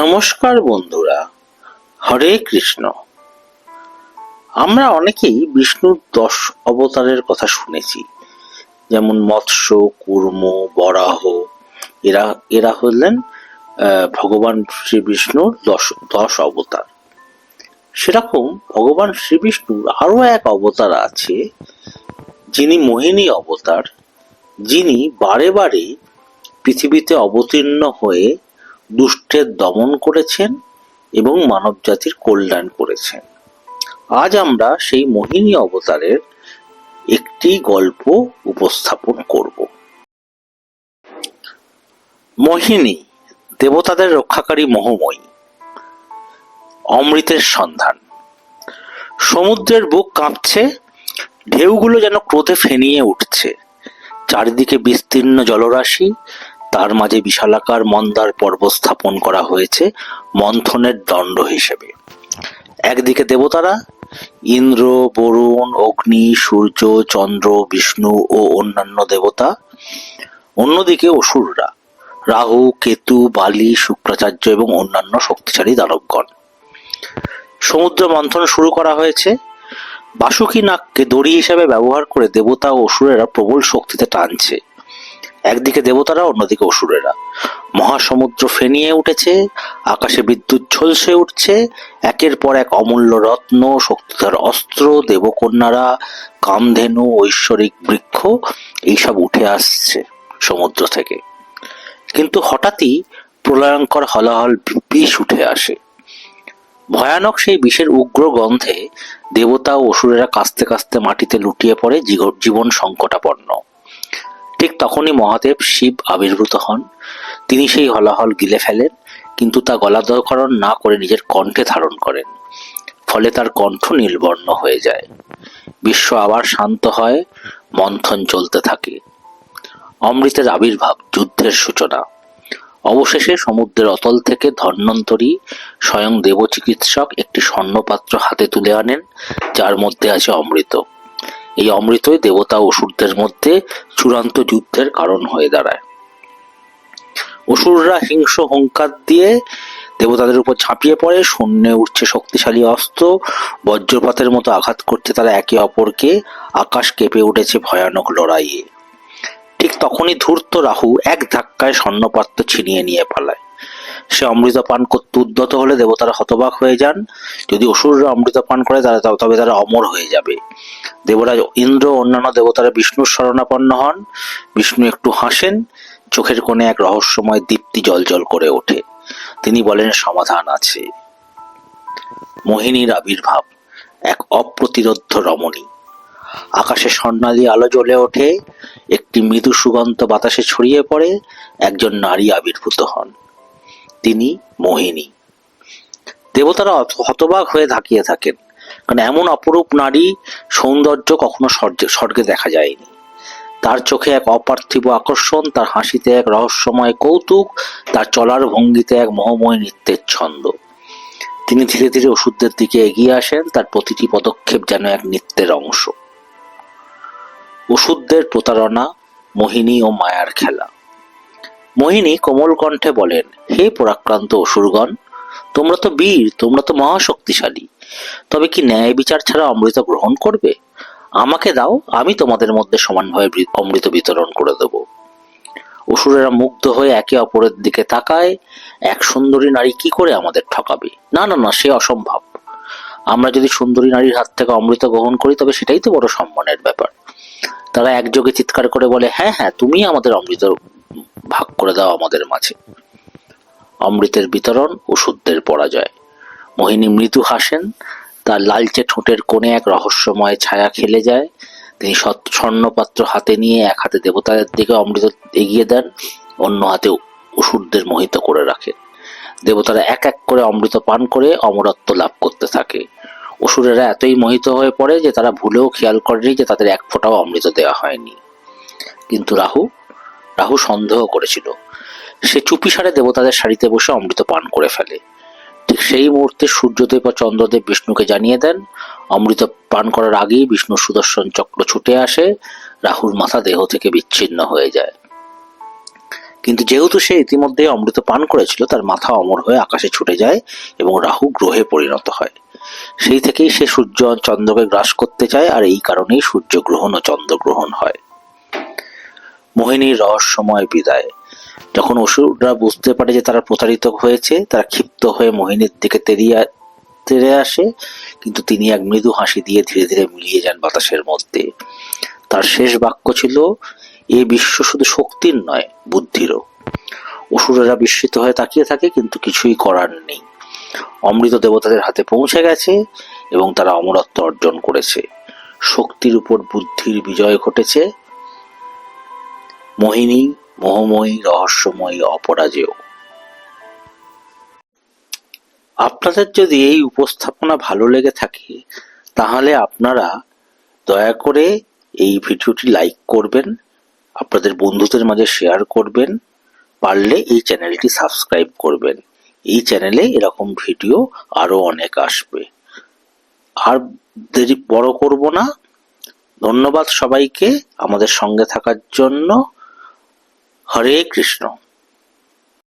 নমস্কার বন্ধুরা, হরে কৃষ্ণ। আমরা অনেকেই বিষ্ণুর দশ অবতারের কথা শুনেছি, যেমন মৎস্য, কুর্ম, বরাহ। এরা এরা হলেন ভগবান শ্রী বিষ্ণুর দশ দশ অবতার। সেরকম ভগবান শ্রী বিষ্ণুর আরও এক অবতার আছে, যিনি মোহিনী অবতার, যিনি বারে বারে পৃথিবীতে অবতীর্ণ হয়ে দুষ্টের দমন করেছেন এবং মানব জাতির কল্যাণ করেছেন। আজ আমরা সেই মোহিনী অবতারের একটি গল্প উপস্থাপন করব। মোহিনী দেবতাদের রক্ষাকারী মোহময়ী, অমৃতের সন্ধান। সমুদ্রের বুক কাঁপছে, ঢেউগুলো যেন ক্রোধে ফেনিয়ে উঠছে। চারিদিকে বিস্তীর্ণ জলরাশি তার মাঝে বিশালাকার মন্দার পর্বত স্থাপন করা হয়েছে মন্থনের দণ্ড হিসেবে। একদিকে দেবতারা ইন্দ্র, বরুণ, অগ্নি, সূর্য, চন্দ্র, বিষ্ণু ও অন্যান্য দেবতা। অন্যদিকে অসুররা রাহু, কেতু, বালি, শুক্রাচার্য এবং অন্যান্য শক্তিশালী দানবগণ। সমুদ্র মন্থন শুরু করা হয়েছে। বাসুকি নাগকে দড়ি হিসেবে ব্যবহার করে দেবতা ও অসুরেরা প্রবল শক্তিতে টানছে। একদিকে দেবতারা, অন্যদিকে অসুরেরা। মহাসমুদ্র ফেনিয়ে উঠেছে, আকাশে বিদ্যুৎ ঝলসে উঠছে, একের পর এক অমূল্য রত্ন, শক্তিধর অস্ত্র, দেবকন্যারা, কামধেনু, ঐশ্বরিক বৃক্ষ, এইসব উঠে আসছে সমুদ্র থেকে। কিন্তু হঠাৎই প্রলয়ঙ্কর হলাহল বিষ উঠে আসে। ভয়ানক সেই বিষের উগ্র গন্ধে দেবতা ও অসুরেরা কাস্তে কাস্তে মাটিতে লুটিয়ে পড়ে জীবন সংকটাপন্ন। ঠিক তখনই মহাদেব শিব আবির্ভূত হন। তিনি সেই হলাহল গিলে ফেলেন, কিন্তু তা গলাধকরণ না করে নিজের কণ্ঠে ধারণ করেন। ফলে তার কণ্ঠ নীলবর্ণ হয়ে যায়। বিশ্ব আবার শান্ত হয়, মন্থন চলতে থাকে। অমৃতের আবির্ভাব যুদ্ধের সূচনা। অবশেষে সমুদ্রের অতল থেকে ধন্বন্তরী স্বয়ং দেবচিকিৎসক একটি স্বর্ণপাত্র হাতে তুলে আনেন, যার মধ্যে আছে অমৃত। এই অমৃতই দেবতা অসুরদের মধ্যে চূড়ান্ত যুদ্ধের কারণ হয়ে দাঁড়ায়। অসুররা হিংস্র হুঙ্কার দিয়ে দেবতাদের উপর ঝাঁপিয়ে পড়ে, শূন্যে উঠছে শক্তিশালী অস্ত্র, বজ্রপাতের মতো আঘাত করছে তারা একে অপরকে আকাশ কেঁপে উঠেছে ভয়ানক লড়াইয়ে। ঠিক তখনই ধূর্ত রাহু এক ধাক্কায় স্বর্ণপাত্র ছিনিয়ে নিয়ে পালায়। সে অমৃত পান করতে উদ্যত হলে দেবতারা হতবাক হয়ে যান। যদি অসুররা অমৃত পান করে তারা তবে তারা অমর হয়ে যাবে। দেবরাজ ইন্দ্র অন্যান্য দেবতারা বিষ্ণুর শরণাপন্ন হন। বিষ্ণু একটু হাসেন। চোখের কোণে এক রহস্যময় দীপ্তি জলজল করে ওঠে। তিনি বলেন, সমাধান আছে। মোহিনীর আবির্ভাব, এক অপ্রতিরোধ্য রমণী। আকাশে স্বর্ণালী আলো জ্বলে ওঠে। একটি মৃদু সুগন্ধ বাতাসে ছড়িয়ে পড়ে। একজন নারী আবির্ভূত হন। তিনি মোহিনী। দেবতারা হতবাক হয়ে তাকিয়ে থাকেন, কারণ এমন অপরূপ নারী সৌন্দর্য কখনো স্বর্গে দেখা যায়নি। তার চোখে এক অপার্থিব আকর্ষণ, তার হাসিতে এক রহস্যময় কৌতুক, তার চলার ভঙ্গিতে এক মোহময় নৃত্যের ছন্দ। তিনি ধীরে ধীরে ওষুধের দিকে এগিয়ে আসেন, তার প্রতিটি পদক্ষেপ যেন এক নৃত্যের অংশ। ওষুধদের প্রতারণা, মোহিনী ও মায়ার খেলা। মোহিনী কোমল কণ্ঠে বলেন, হে পরাক্রান্ত অসুরগণ, তোমরা তো বীর, তোমরা তো মহাশক্তিশালী। তবে কি ন্যায় বিচার ছাড়া অমৃত গ্রহণ করবে? আমাকে দাও, আমি তোমাদের মধ্যে সমানভাবে অমৃত বিতরণ করে দেব অসুরেরা মুগ্ধ হয়ে একে অপরের দিকে তাকায়। এক সুন্দরী নারী কি করে আমাদের ঠকাবে? না না না, সে অসম্ভব। আমরা যদি সুন্দরী নারীর হাত থেকে অমৃত গ্রহণ করি, তবে সেটাই তো বড় সম্মানের ব্যাপার। তারা একযোগে চিৎকার করে বলে হ্যাঁ হ্যাঁ তুমি আমাদের অমৃত ভাগ করে দাও আমাদের মাঝে। অমৃতের বিতরণ ওষুধদের পরাজয়। মোহিনী মৃদু হাসেন, তার লালচে ঠোঁটের কোণে এক রহস্যময় ছায়া খেলে যায়। তিনি স্বর্ণপাত্র হাতে নিয়ে এক হাতে দেবতাদের দিকে অমৃত এগিয়ে দেন, অন্য হাতে অসুরদের মোহিত করে রাখেন। দেবতারা এক এক করে অমৃত পান করে অমরত্ব লাভ করতে থাকে। অসুরেরা এতই মোহিত হয়ে পড়ে যে তারা ভুলেও খেয়াল করেনি যে তাদের এক ফোঁটাও অমৃত দেওয়া হয়নি। কিন্তু রাহু রাহু সন্দেহ করেছিল। সে চুপিসারে দেবতাদের সারিতে বসে অমৃত পান করে ফেলে। ঠিক সেই মুহূর্তে সূর্যদেব ও চন্দ্রদেব বিষ্ণুকে জানিয়ে দেন, অমৃত পান করার আগেই বিষ্ণুর সুদর্শন চক্র ছুটে আসে, রাহুর মাথা দেহ থেকে বিচ্ছিন্ন হয়ে যায়। কিন্তু যেহেতু সে ইতিমধ্যে অমৃত পান করেছিল, তার মাথা অমর হয়ে আকাশে ছুটে যায় এবং রাহু গ্রহে পরিণত হয়। সেই থেকেই সে সূর্য চন্দ্রকে গ্রাস করতে চায়, আর এই কারণেই সূর্যগ্রহণ ও চন্দ্রগ্রহণ হয়। মোহিনীর রহস্যময় বিদায়। যখন অসুররা বুঝতে পারে যে তারা প্রতারিত হয়েছে, তারা ক্ষিপ্ত হয়ে মোহিনীর দিকে তেরিয়ে, তেরে আসে, কিন্তু তিনি এক মৃদু হাসি দিয়ে ধীরে ধীরে মিলিয়ে যান বাতাসের মধ্যে। তার শেষ বাক্য ছিল, এ বিশ্ব শুধু শক্তির নয়, বুদ্ধিরও। অসুরেরা বিস্মিত হয়ে তাকিয়ে থাকে, কিন্তু কিছুই করার নেই। অমৃত দেবতাদের হাতে পৌঁছে গেছে এবং তারা অমরত্ব অর্জন করেছে। শক্তির উপর বুদ্ধির বিজয় ঘটেছে। মোহিনী, মোহময়ী, রহস্যময়ী, অপরাজেয়। আপনাদের যদি এই উপস্থাপনা ভালো লেগে থাকে, তাহলে আপনারা দয়া করে এই ভিডিওটি লাইক করবেন, আপনাদের বন্ধুদের মাঝে শেয়ার করবেন, পারলে এই চ্যানেলটি সাবস্ক্রাইব করবেন। এই চ্যানেলে এরকম ভিডিও আরও অনেক আসবে। আর দেরি বড় করব না। ধন্যবাদ সবাইকে আমাদের সঙ্গে থাকার জন্য। হরে কৃষ্ণ।